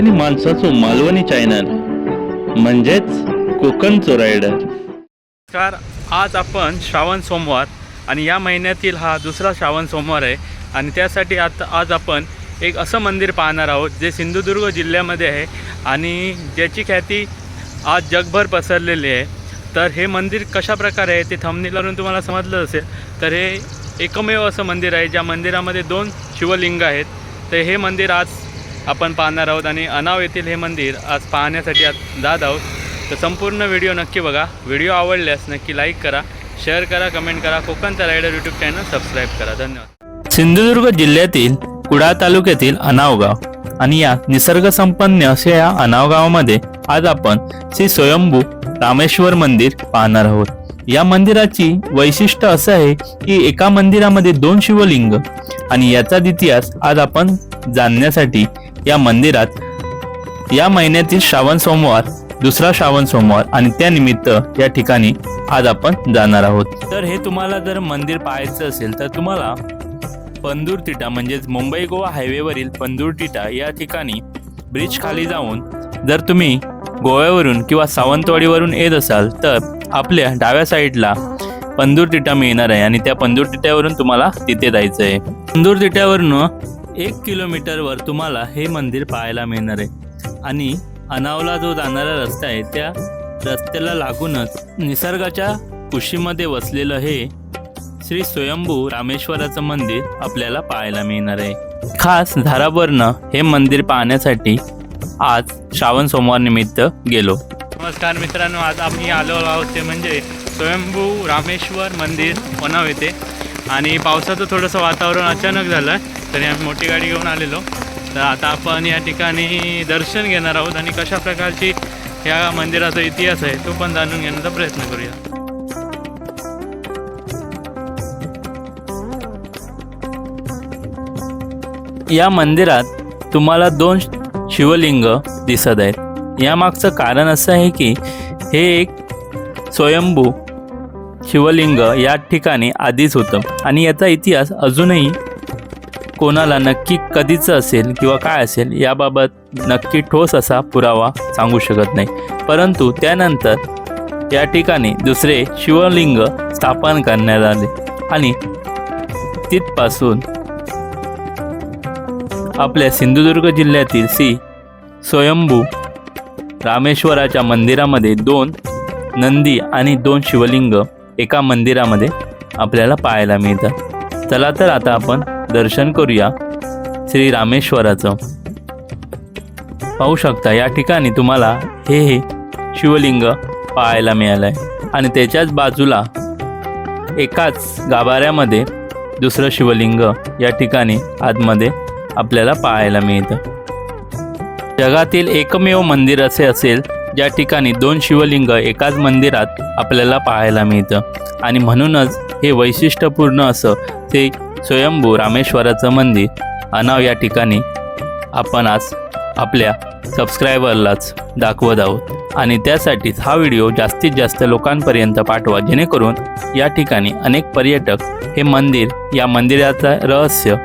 मालवणी माणसाचो मालवणी चॅनल म्हणजेच कोकणचो रायडर नमस्कार आज आपण श्रावण सोमवार आणि या महिन्यातील हा दुसरा श्रावण सोमवार आहे आणि त्यासाठी आता आज आपण एक असं मंदिर पाहणार आहोत जे सिंधुदुर्ग जिल्ह्यामध्ये आहे आणि ज्याची ख्याती आज जगभर पसरलेली आहे. तर हे मंदिर कशा प्रकारे आहे ते थंबनीलावरून तुम्हाला समजलं असेल तर हे एकमेव असं मंदिर आहे ज्या मंदिरामध्ये दोन शिवलिंग आहेत. तर हे मंदिर आज आपण पाहणार आहोत आणि अनाव येथील हे मंदिर आज पाहण्यासाठी आज जात आहोत. तर संपूर्ण व्हिडिओ नक्की बघा. व्हिडिओ आवडल्यास नक्की लाईक करा शेअर करा कमेंट करा. कोकणचा रायडर यूट्यूब चॅनल सबस्क्राईब करा. धन्यवाद. सिंधुदुर्ग जिल्ह्यातील कुडाळ तालुक्यातील अनावगाव आणि या निसर्गसंपन्न अशा या अनाव गावामध्ये आज आपण श्री स्वयंभू रामेश्वर मंदिर पाहणार आहोत. या मंदिराची वैशिष्ट्य असं आहे की एका मंदिरामध्ये दोन शिवलिंग आणि याचा इतिहास आज आपण जाणण्यासाठी या मंदिरात या महिन्यातील श्रावण सोमवार दुसरा श्रावण सोमवार आणि त्यानिमित्त या ठिकाणी आज आपण जाणार आहोत. तर हे तुम्हाला जर मंदिर पाहायचं असेल तर तुम्हाला पंदूर तिटा म्हणजेच मुंबई गोवा हायवेवरील पंदूर तिटा या ठिकाणी ब्रिज खाली जाऊन जर तुम्ही गोव्यावरून किंवा सावंतवाडीवरून येत असाल तर आपल्या डाव्या साईडला पंदूर तिटा मिळणार आहे आणि त्या पंदूर तिट्यावरून तुम्हाला तिथे जायचं आहे पंदूर तिट्यावरून एक किलोमीटरवर तुम्हाला हे मंदिर पाहायला मिळणार आहे. आणि अनावला जो जाणारा रस्ता आहे त्या रस्त्याला लागूनच निसर्गाच्या कुशीमध्ये वसलेलं हे श्री स्वयंभू रामेश्वराचं मंदिर आपल्याला पाहायला मिळणार आहे. खास धारावरनं हे मंदिर पाहण्यासाठी आज श्रावण सोमवार निमित्त गेलो. नमस्कार मित्रांनो आज आम्ही आलो आहोत ते म्हणजे स्वयंभू रामेश्वर मंदिर वनाव येते आणि पावसाचं थोडंसं वातावरण अचानक झालं. तरी आम्ही मोठी गाडी घेऊन आलेलो. तर आता आपण या ठिकाणी दर्शन घेणार आहोत आणि कशा प्रकारची या मंदिराचा इतिहास आहे तो पण जाणून घेण्याचा प्रयत्न करूया. या मंदिरात तुम्हाला दोन शिवलिंग दिसत आहेत. यामागचं कारण असं आहे की हे एक स्वयंभू शिवलिंग या ठिकाणी आधीच होतं. आणि याचा इतिहास अजूनही कोणाला नक्की कधीचं असेल किंवा काय असेल याबाबत नक्की ठोस असा पुरावा सांगू शकत नाही. परंतु त्यानंतर या ठिकाणी दुसरे शिवलिंग स्थापन करण्यात आले आणि तिथपासून आपल्या सिंधुदुर्ग जिल्ह्यातील श्री स्वयंभू रामेश्वराच्या मंदिरामध्ये दोन नंदी आणि दोन शिवलिंग एका मंदिरामध्ये आपल्याला पाहायला मिळतात. चला तर आता आपण दर्शन करूया श्री रामेश्वराचं पाहू शकता या ठिकाणी तुम्हाला हे हे शिवलिंग पाहायला मिळालं आहे आणि त्याच्याच बाजूला एकाच गाभाऱ्यामध्ये दुसरं शिवलिंग या ठिकाणी आतमध्ये आपल्याला पाहायला मिळतं. जगातील एकमेव मंदिर असे असेल ज्या ठिकाणी दोन शिवलिंग एकाच मंदिरात आपल्याला पाहायला मिळतं. आणि म्हणूनच हे वैशिष्ट्यपूर्ण असं ते स्वयंभू रामेश्वराचं मंदिर अनाव या ठिकाणी आपण आज आपल्या सबस्क्रायबरलाच दाखवत आहोत. आणि त्यासाठीच हा व्हिडिओ जास्तीत जास्त लोकांपर्यंत पाठवा जेणेकरून या ठिकाणी अनेक पर्यटक हे मंदिर या मंदिराचं रहस्य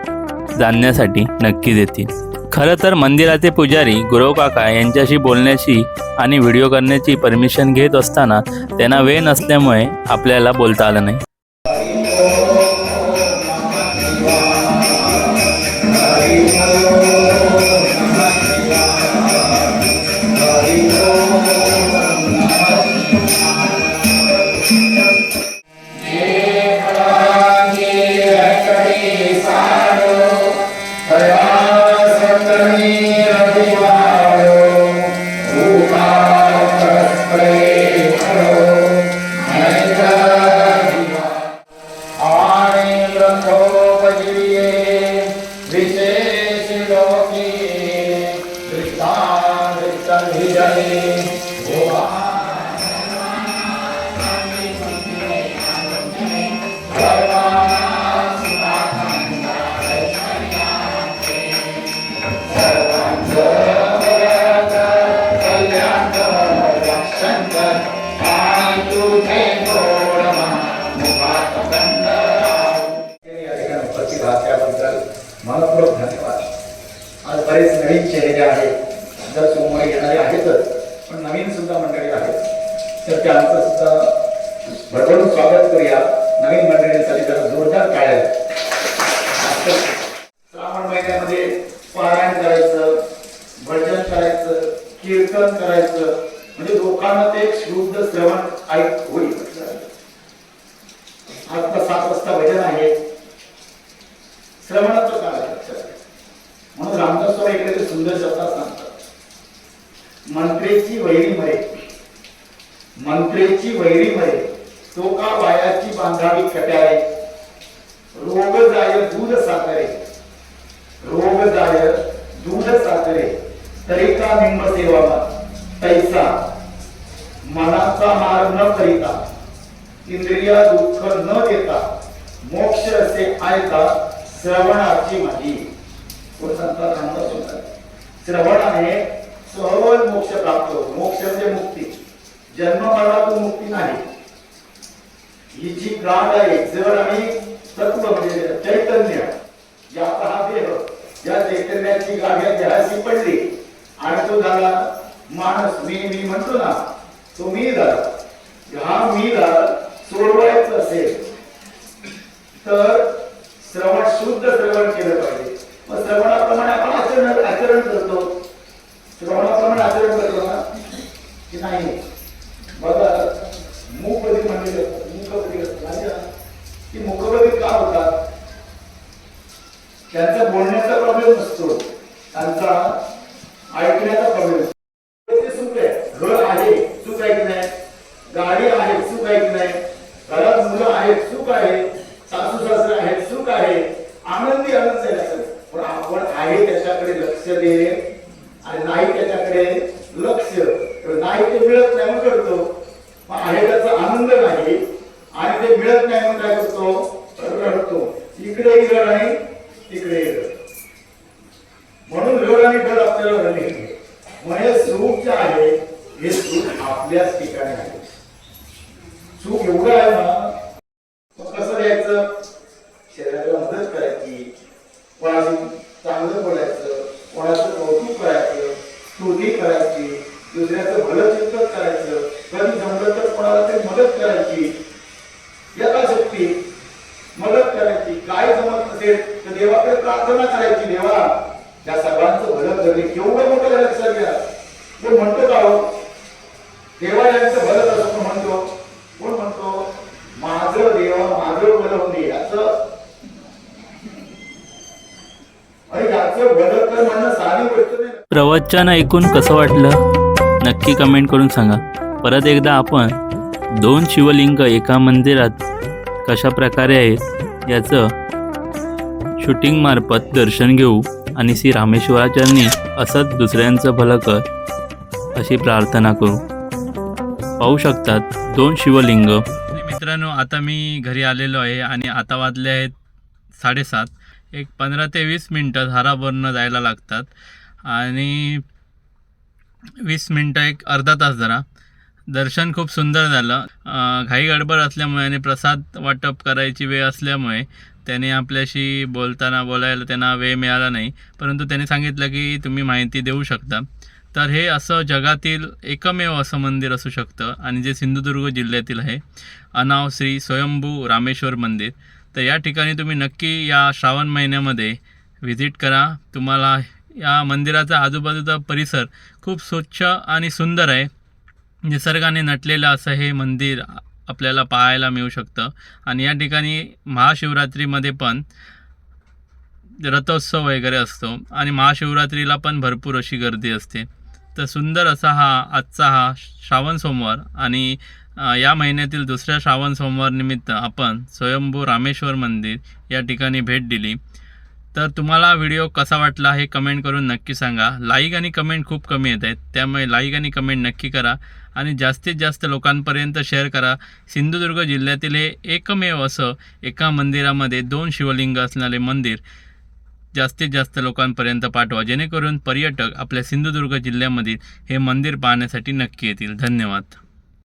जाणण्यासाठी नक्कीच येतील खरं तर मंदिराचे पुजारी गुरवकाका यांच्याशी बोलण्याची आणि व्हिडिओ करण्याची परमिशन घेत असताना त्यांना वेळ नसल्यामुळे आपल्याला बोलता आलं नाही. बरेच नवीन चेहरे आहेत. जर सोमवारी येणारे आहेतच पण नवीन सुद्धा मंडळी आहेत. तर त्यांचं सुद्धा भरभरून स्वागत करूया. नवीन मंडळींसाठी जरा जोरदार टाळ्या. श्रावण महिन्यामध्ये पारायण करायचं भजन करायचं कीर्तन करायचं म्हणजे लोकांना ते शुद्ध श्रवण ऐक होईल. आता सात वाजता भजन आहे. श्रवणाचं काय म्हणून सुंदर शब्दात सांगतात. मंत्रेची वैरी मरे. मंत्रेची वैरी मरे. तो का वायाची बांधावी कट्यारे? रोग जाय दूध साखरे रोग जाय दूध साखरे तरी का निंब सेवा तैसा. मनाचा मार न करिता. इंद्रिया दुःख न देता. मोक्ष असे आयता श्रवणाची माझी. कोण सांगतात? श्रवणाने सहज मोक्ष प्राप्त होतो. मोक्ष म्हणजे मुक्ती. जन्म मरणातून मुक्ती नाही. ही जी गाठ आहे जड आणि तत्व म्हणजे चैतन्य याचा हा देह या चैतन्याची गाठ या देहाशी पडली. आणि तो झाला माणूस. मी मी म्हणतो ना तो मी झाला हा मी झाला सोडवायचं असेल तर श्रवण शुद्ध श्रवण केलं पाहिजे. मग श्रवणाप्रमाणे आपण आचरण आचरण करतो. श्रवणाप्रमाणे आचरण करतो ना? की नाही? बघा मूकबधी म्हणलेले असतात मूकबधी असतात माहिती आहे ना? ती मूकबधी का होतात त्यांचा बोलण्याचा प्रॉब्लेम नसतो त्यांचा ऐकण्याचा प्रॉब्लेम ते सुख आहे घर आहे सुख आहे की नाही गाडी आहे सुख आहे की नाही घरात मुलं आहेत सुख आहे सासू सासरे आहेत सुख आहे आनंदी आनंद आहे असं. पण आपण आहे त्याच्याकडे लक्ष दे आणि नाही त्याच्याकडे लक्ष नाही ते मिळत नाही म्हणून करतो मग आहे त्याचा आनंद नाही आणि ते मिळत नाही म्हणून काय करतो रडतो इकडे रड आणि तिकडे रड म्हणून रड आणि डर आपल्याला रडले म्हणजे सुख जे आहे हे सुख आपल्याच ठिकाणी आहे. सुख एवढं आहे ना देवा होणे प्रवचन ऐकून कसं वाटलं? नक्की कमेंट करून सांगा. परत एकदा आपण दोन शिवलिंग एका मंदिरात कशा प्रकारे आहेत याचं शूटिंगमार्फत दर्शन घेऊ आणि श्री रामेश्वराचरणी असंच दुसऱ्यांचं भलं कर अशी प्रार्थना करू. पाहू शकतात दोन शिवलिंग मित्रांनो आता मी घरी आलेलो आहे आणि आता वाजले आहेत साडेसात. एक पंधरा ते वीस मिनटं धारावरनं जायला लागतात. आणि वीस मिनटं एक अर्धा तास जरा. दर्शन खूप सुंदर झालं. घाई गडबड असल्यामुळे आणि प्रसाद वाटप करायची वेळ असल्यामुळे त्याने आपल्याशी बोलताना बोलायला त्यांना वेळ मिळाला नाही. परंतु त्याने सांगितलं की तुम्ही माहिती देऊ शकता. तर हे असं जगातील एकमेव असं मंदिर असू शकतं. आणि जे सिंधुदुर्ग जिल्ह्यातील आहे अनाव श्री स्वयंभू रामेश्वर मंदिर. तर या ठिकाणी तुम्ही नक्की या श्रावण महिन्यामध्ये व्हिजिट करा. तुम्हाला या मंदिराचा आजूबाजूचा परिसर खूप स्वच्छ आणि सुंदर आहे. निसर्गाने नटलेलं असं हे मंदिर आपल्याला पाहायला मिळू शकतं. आणि या ठिकाणी महाशिवरात्रीमध्ये पण रथोत्सव वगैरे असतो. आणि महाशिवरात्रीला पण भरपूर अशी गर्दी असते. तर सुंदर असा हा आजचा हा श्रावण सोमवार आणि या महिन्यातील दुसऱ्या श्रावण सोमवार निमित्त आपण स्वयंभू रामेश्वर मंदिर या ठिकाणी भेट दिली. तर तुम्हाला व्हिडिओ कसा वाटला हे कमेंट करून नक्की सांगा. लाईक आणि कमेंट खूप कमी येत आहेत त्यामुळे लाईक आणि कमेंट नक्की करा आणि जास्तीत जास्त लोकांपर्यंत शेअर करा. सिंधुदुर्ग जिल्ह्यातील हे एकमेव असं एका मंदिरामध्ये दोन शिवलिंग असणारे मंदिर. जास्तीत जास्त लोकांपर्यंत पाठवा जेणेकरून पर्यटक आपल्या सिंधुदुर्ग जिल्ह्यामधील हे मंदिर पाहण्यासाठी नक्की येतील. धन्यवाद.